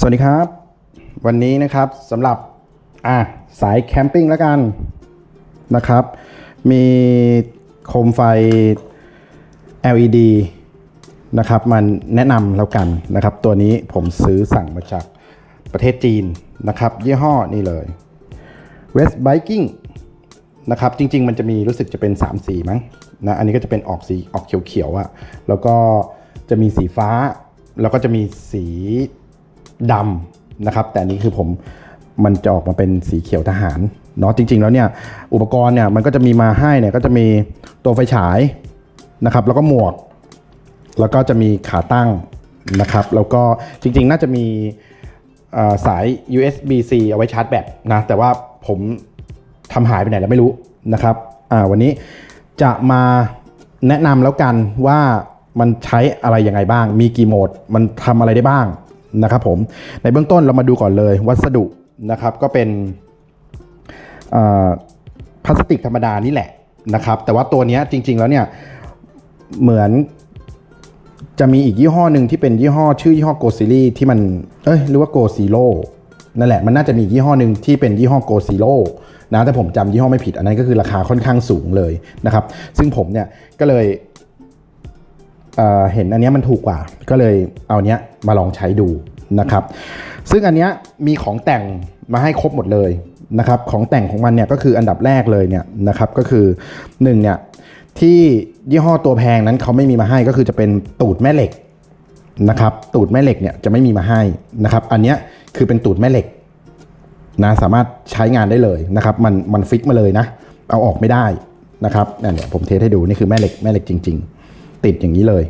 สวัสดีครับ วันนี้นะครับสำหรับอะสายแคมปิ้งแล้วกันนะครับ มีโคมไฟ LED นะครับ มันแนะนำแล้วกันนะครับ ตัวนี้ผมซื้อสั่งมาจากประเทศจีนนะครับ ยี่ห้อนี่เลย West Biking นะครับ จริง ๆ มันจะมีรู้สึกจะเป็น 3 สีมั้งนะอันนี้ก็จะเป็นออกสีออกเขียวๆอะแล้วก็จะมีสีฟ้า แล้วก็จะมีสี ดำนะครับ แต่นี้คือผมมันจะออกมาเป็นสีเขียวทหารเนาะจริง ๆ แล้วเนี่ยอุปกรณ์เนี่ยมันก็จะมีมาให้เนี่ยก็จะมีตัวไฟฉายนะครับ แล้วก็หมวก แล้วก็จะมีขาตั้งนะครับ แล้วก็จริง ๆ น่าจะมีสาย USB-C เอาไว้ชาร์จแบตนะแต่ว่าผมทำหายไปไหนแล้วไม่รู้นะครับวันนี้จะมาแนะนำแล้วกันว่ามันใช้อะไรยังไงบ้าง มีกี่โหมด มันทำอะไรได้บ้าง นะครับผมในเบื้องต้นเรามาดูก่อนเลย วัสดุนะครับก็เป็นพลาสติกธรรมดานี่แหละนะครับ แต่ว่าตัวนี้จริง ๆแล้วเนี่ยเหมือนจะมีอีกยี่ห้อหนึ่งที่เป็นยี่ห้อชื่อยี่ห้อโกซิลี่ที่มันเอ้ยหรือว่าโกซิโลนั่นแหละมันน่าจะมียี่ห้อหนึ่งที่เป็นยี่ห้อโกซิโลนะแต่ผมจำยี่ห้อไม่ผิดอันนั้นก็คือราคาค่อนข้างสูงเลยนะครับ ซึ่งผมเนี่ยก็เลย เเห็นอันนี้มันถูกกว่า ก็เลยเอาเนี้ยมาลองใช้ดูนะครับ ซึ่งอันเนี้ยมีของแต่งมาให้ครบหมดเลยนะครับ ของแต่งของมันเนี่ยก็คืออันดับแรกเลยเนี่ยนะครับก็คือหนึ่งเนี่ยที่ยี่ห้อตัวแพงนั้นเขาไม่มีมาให้ก็คือจะเป็นตูดแม่เหล็กนะครับ ตูดแม่เหล็กเนี่ยจะไม่มีมาให้นะครับ อันเนี้ยคือเป็นตูดแม่เหล็กนะสามารถใช้งานได้เลยนะครับ มันมันฟิกมาเลยนะ เอาออกไม่ได้นะครับนั่เนี่ยผมเทสให้ดูนี่คือแม่เหล็กแม่เหล็กจริง ๆ ติดอย่างนี้เลย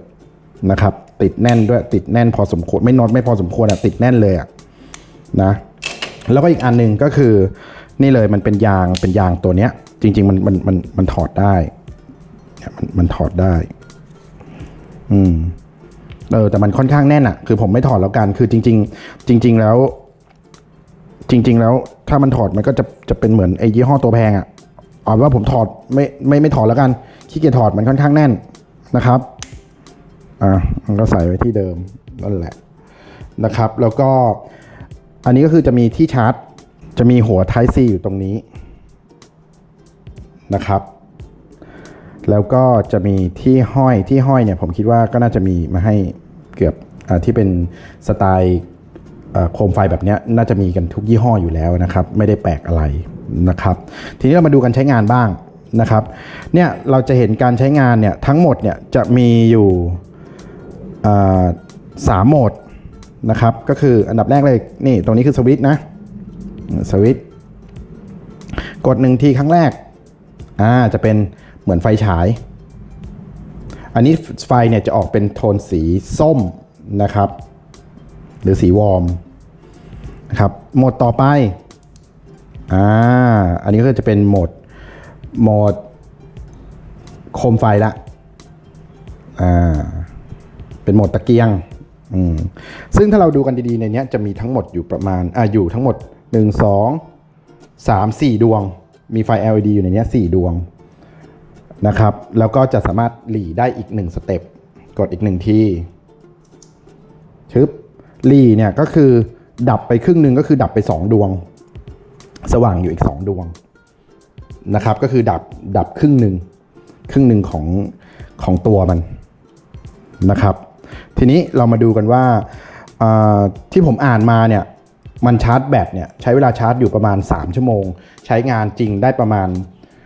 นะครับ ติดแน่นด้วยติดแน่นพอสมควรไม่น็อตไม่พอสมควรอะติดแน่นเลยอะนะแล้วก็อีกอันหนึ่งก็คือ นี่เลยมันเป็นยางเป็นยางตัวเนี้ย จริง ๆ มันมันมันมันถอดได้เนี่ยมันมันถอดได้ อืมเออแต่มันค่อนข้างแน่นอะคือผมไม่ถอดแล้วกัน คือจริง ๆ จริง ๆ แล้ว จริง ๆ แล้ว ถ้ามันถอดมันก็จะจะเป็นเหมือนไอ้ยี่ห้อตัวแพงอะเอาว่าผมถอดไม่ไม่ไม่ถอดแล้วกันขี้เกียจถอดมันค่อนข้างแน่น นะครับอะมันก็ใส่ไว้ที่เดิมนั่นแหละนะครับ แล้วก็อันนี้ก็คือจะมีที่ชาร์จ จะมีหัว Type C อยู่ตรงนี้นะครับ แล้วก็จะมีที่ห้อยที่ห้อยเนี่ยผมคิดว่าก็น่าจะมีมาให้เกือบอาที่เป็นสไตล์โคมไฟแบบเนี้ยน่าจะมีกันทุกยี่ห้ออยู่แล้วนะครับ ไม่ได้แปลกอะไรนะครับ ทีนี้เรามาดูการใช้งานบ้าง นะครับเนี่ยเราจะเห็นการใช้งานเนี่ยทั้งหมดเนี่ยจะมีอยู่สามโหมดนะครับก็คืออันดับแรกเลยนี่ตรงนี้คือสวิตช์นะสวิตช์กดหนึ่งทีครั้งแรกอ่าจะเป็นเหมือนไฟฉาย อันนี้ไฟเนี่ยจะออกเป็นโทนสีส้มนะครับ หรือสีวอร์มนะครับโหมดต่อไปอ่าอันนี้ก็จะเป็นโหมด โหมดโคมไฟละอ่าเป็นโหมดตะเกียงอืมซึ่งถ้าเราดูกันดีๆในนี้จะมีทั้งหมดอยู่ประมาณอ่าอยู่ทั้งหมด 1 2 3 4 ดวง มีไฟ LED อยู่ในนี้4ดวงนะครับ แล้วก็จะสามารถหลีได้อีก1สเต็ปกดอีก1ทีชึบหลีเนี่ยก็คือดับไปครึ่งหนึ่งก็คือดับไป 2 ดวง สว่างอยู่อีก 2 ดวง นะครับก็คือดับดับครึ่งหนึ่งครึ่งหนึ่งของของตัวมันนะครับ ทีนี้เรามาดูกันว่าที่ผมอ่านมาเนี่ยมันชาร์จแบตเนี่ยใช้เวลาชาร์จอยู่ประมาณ 3 ชั่วโมง ใช้งานจริงได้ประมาณ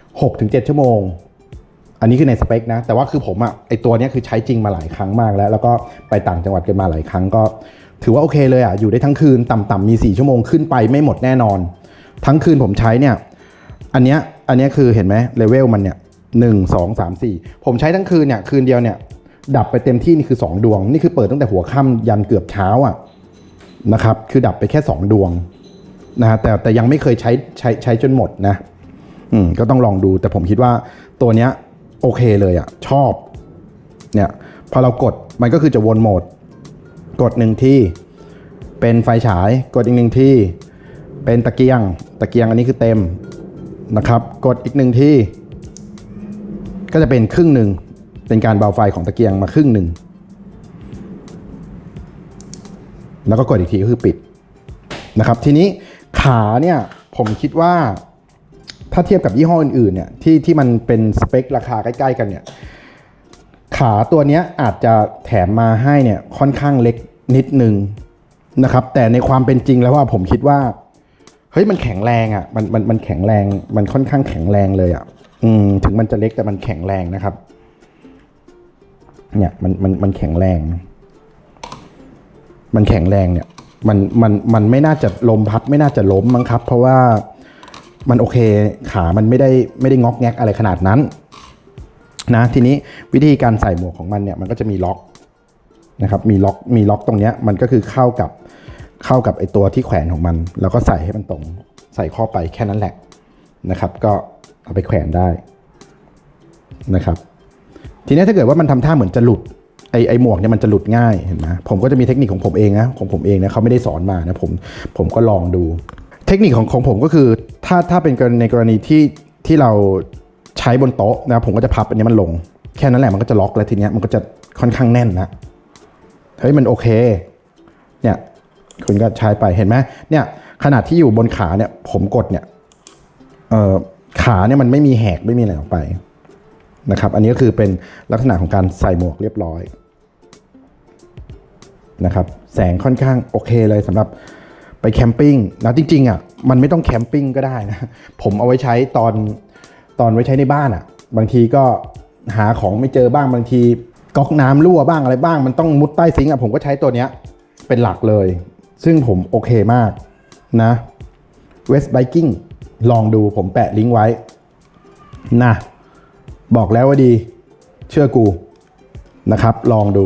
6-7 ชั่วโมง อันนี้คือในสเปคนะ แต่ว่าคือผมอะไอตัวเนี้ยคือใช้จริงมาหลายครั้งมากแล้ว แล้วก็ไปต่างจังหวัดกันมาหลายครั้งก็ ถือว่าโอเคเลยอะอยู่ได้ทั้งคืนต่ำๆมี 4 ชั่วโมงขึ้นไปไม่หมดแน่นอน ทั้งคืนผมใช้เนี่ย อันเนี้ยอันเนี้ยคือเห็นไหมเลเวลมันเนี่ยหนึ่งสองสามสี่ผมใช้ทั้งคืนเนี่ยคืนเดียวเนี่ยดับไปเต็มที่นี่คือ 2 ดวง นี่คือเปิดตั้งแต่หัวค่ำยันเกือบเช้าอะนะครับ คือดับไปแค่ 2 ดวงนะฮะแต่แต่ยังไม่เคยใช้ใช้ใช้จนหมดนะ อืมก็ต้องลองดู แต่ผมคิดว่าตัวเนี้ยโอเคเลยอะ ชอบ เนี่ย พอเรากดมันก็คือจะวนโหมด กดหนึ่งที่ เป็นไฟฉาย กดอีกหนึ่งที่ เป็นตะเกียง ตะเกียงอันนี้คือเต็ม นะครับ กดอีกหนึ่งที่ก็จะเป็นครึ่งหนึ่งเป็นการเบาไฟของตะเกียงมาครึ่งหนึ่งแล้วก็กดอีกทีก็คือปิดนะครับ ทีนี้ขาเนี่ยผมคิดว่าถ้าเทียบกับยี่ห้ออื่นๆเนี่ยที่ที่มันเป็นสเปคราคาใกล้ๆกันเนี่ยขาตัวเนี้ยอาจจะแถมมาให้เนี่ยค่อนข้างเล็กนิดนึงนะครับ แต่ในความเป็นจริงแล้วว่าผมคิดว่า เฮ้ยมันแข็งแรงอะมันมันมันแข็งแรง มันค่อนข้างแข็งแรงเลยอะ อืม ถึงมันจะเล็กแต่มันแข็งแรงนะครับ เนี่ย มันมันมันแข็งแรง มันแข็งแรงเนี่ย มันมันมันไม่น่าจะลมพัดไม่น่าจะล้มมั้งครับ เพราะว่ามันโอเคขามันไม่ได้ไม่ได้งอกแงกอะไรขนาดนั้น นะ ทีนี้วิธีการใส่หมวกของมันเนี่ย มันก็จะมีล็อกนะครับ มีล็อกมีล็อกตรงเนี้ย มันก็คือเข้ากับ เข้ากับไอตัวที่แขวนของมัน แล้วก็ใส่ให้มันตรงใส่ข้อไปแค่นั้นแหละนะครับ ก็เอาไปแขวนได้นะครับ ทีนี้ถ้าเกิดว่ามันทำท่าเหมือนจะหลุดไอไอหมวกเนี่ยมันจะหลุดง่ายเห็นไหมผมก็จะมีเทคนิคของผมเองนะของผมเองนะเขาไม่ได้สอนมานะผมผมก็ลองดู เทคนิคของของผมก็คือถ้าถ้าเป็นในกรณีที่ที่เราใช้บนโต๊ะนะผมก็จะพับอันนี้มันลง แค่นั้นแหละมันก็จะล็อกแล้วทีเนี้ยมันก็จะค่อนข้างแน่นนะเฮ้ยมันโอเคเนี่ย คุณก็ใช้ไปเห็นไหมเนี่ยขนาดที่อยู่บนขาเนี่ยผมกดเนี่ยเอ่อขาเนี่ยมันไม่มีแหกไม่มีอะไรออกไปนะครับ อันนี้ก็คือเป็นลักษณะของการใส่หมวกเรียบร้อยนะครับแสงค่อนข้างโอเคเลยสำหรับไปแคมปิ้งนะจริงๆอะมันไม่ต้องแคมปิ้งก็ได้นะผมเอาไว้ใช้ตอนตอนไว้ใช้ในบ้านอะ บางทีก็หาของไม่เจอบ้างบางทีก๊อกน้ำรั่วบ้างอะไรบ้างมันต้องมุดใต้ซิงค์อะผมก็ใช้ตัวเนี้ยเป็นหลักเลย ซึ่งผมโอเคมากนะเวสไบกิ้งลองดูผมแปะลิงก์ไว้นะบอกแล้วว่าดี เชื่อกูนะครับ ลองดู